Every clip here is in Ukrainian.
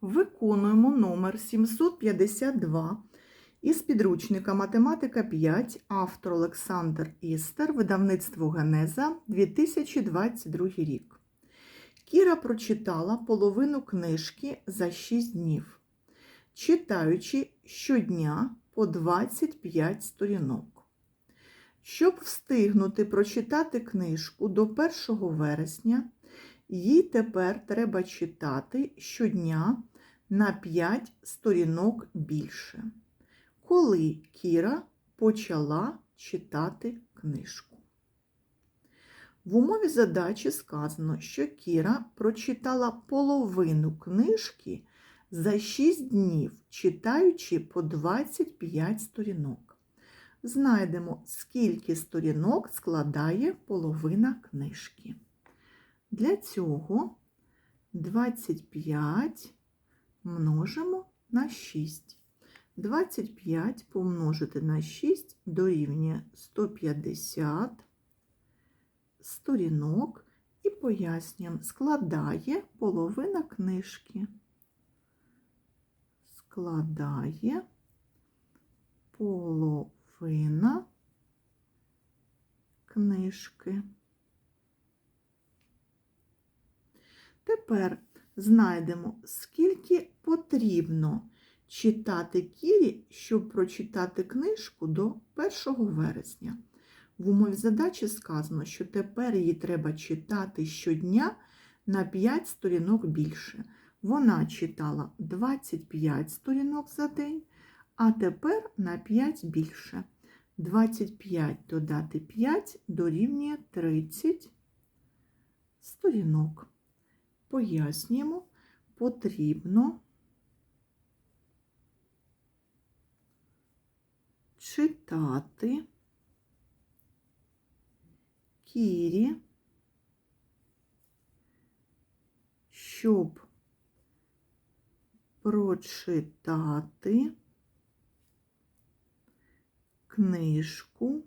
Виконуємо номер 752 із підручника Математика 5, автор Олександр Істер, видавництво Генеза, 2022 рік. Кіра прочитала половину книжки за 6 днів, читаючи щодня по 25 сторінок. Щоб встигнути прочитати книжку до 1 вересня, їй тепер треба читати щодня на 5 сторінок більше. Коли Кіра почала читати книжку. В умові задачі сказано, що Кіра прочитала половину книжки за 6 днів, читаючи по 25 сторінок. Знайдемо, скільки сторінок складає половина книжки. Для цього 25 множимо на 6. 25 помножити на 6 дорівнює 150 сторінок і пояснюємо, складає половина книжки. Складає половина книжки. Тепер знайдемо, скільки потрібно читати Кірі, щоб прочитати книжку до 1 вересня. В умові задачі сказано, що тепер її треба читати щодня на 5 сторінок більше. Вона читала 25 сторінок за день, а тепер на 5 більше. 25 додати 5 дорівнює 30 сторінок. Пояснюємо, потрібно читати Кірі, щоб прочитати книжку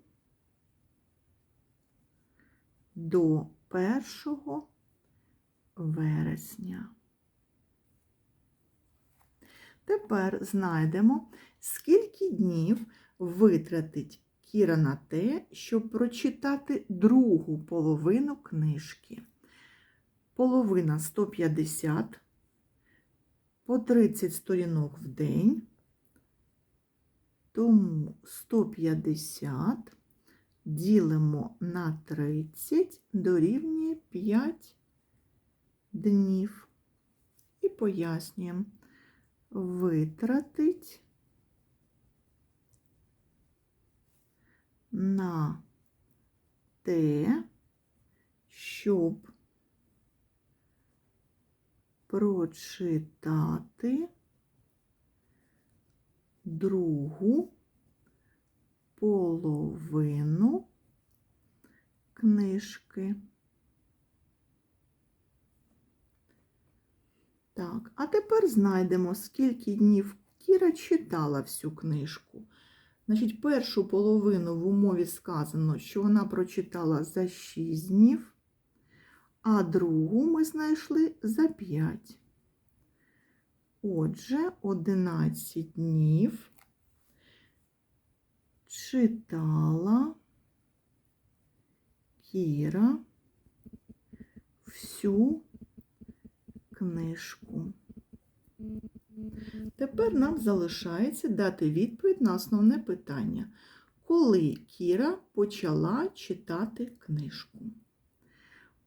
до 1 вересня. Тепер знайдемо, скільки днів витратить Кіра на те, щоб прочитати другу половину книжки. Половина 150, по 30 сторінок в день, тому 150 ділимо на 30 дорівнює 5 днів. І пояснюємо, витратить на те, щоб прочитати другу половину книжки. Так, а тепер знайдемо, скільки днів Кіра читала всю книжку. Значить, першу половину в умові сказано, що вона прочитала за 6 днів, а другу ми знайшли за 5. Отже, 11 днів читала Кіра всю книжку. Тепер нам залишається дати відповідь на основне питання, коли Кіра почала читати книжку.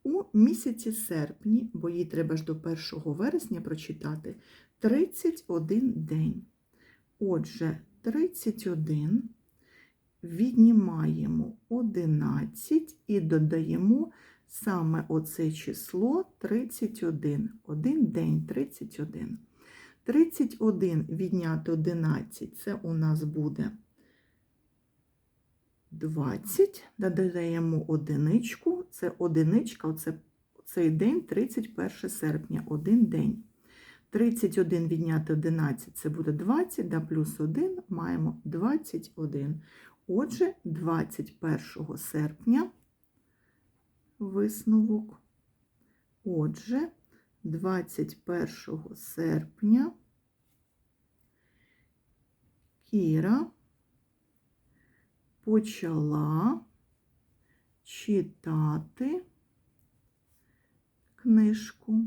У місяці серпні, бо їй треба ж до 1 вересня прочитати 31 день. Отже, 31 віднімаємо 11 і додаємо саме оце число 31. Один день 31. 31 відняти 11 це у нас буде 20. Додаємо одиничку, це одиничка, оце, цей день 31 серпня, один день. 31 відняти 11 це буде 20, да плюс 1 маємо 21. Отже, 21 серпня висновок. Отже, 21 серпня Кіра почала читати книжку.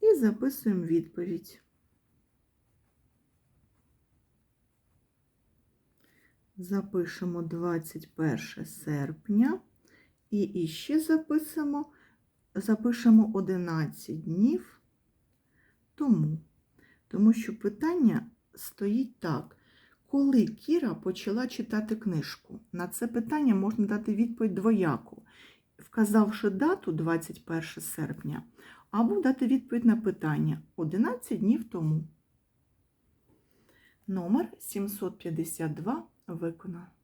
І записуємо відповідь. Запишемо 21 серпня і іще запишемо, запишемо 11 днів тому. Тому що питання стоїть так. Коли Кіра почала читати книжку? На це питання можна дати відповідь двояку, вказавши дату 21 серпня, або дати відповідь на питання 11 днів тому. Номер 752 виконано.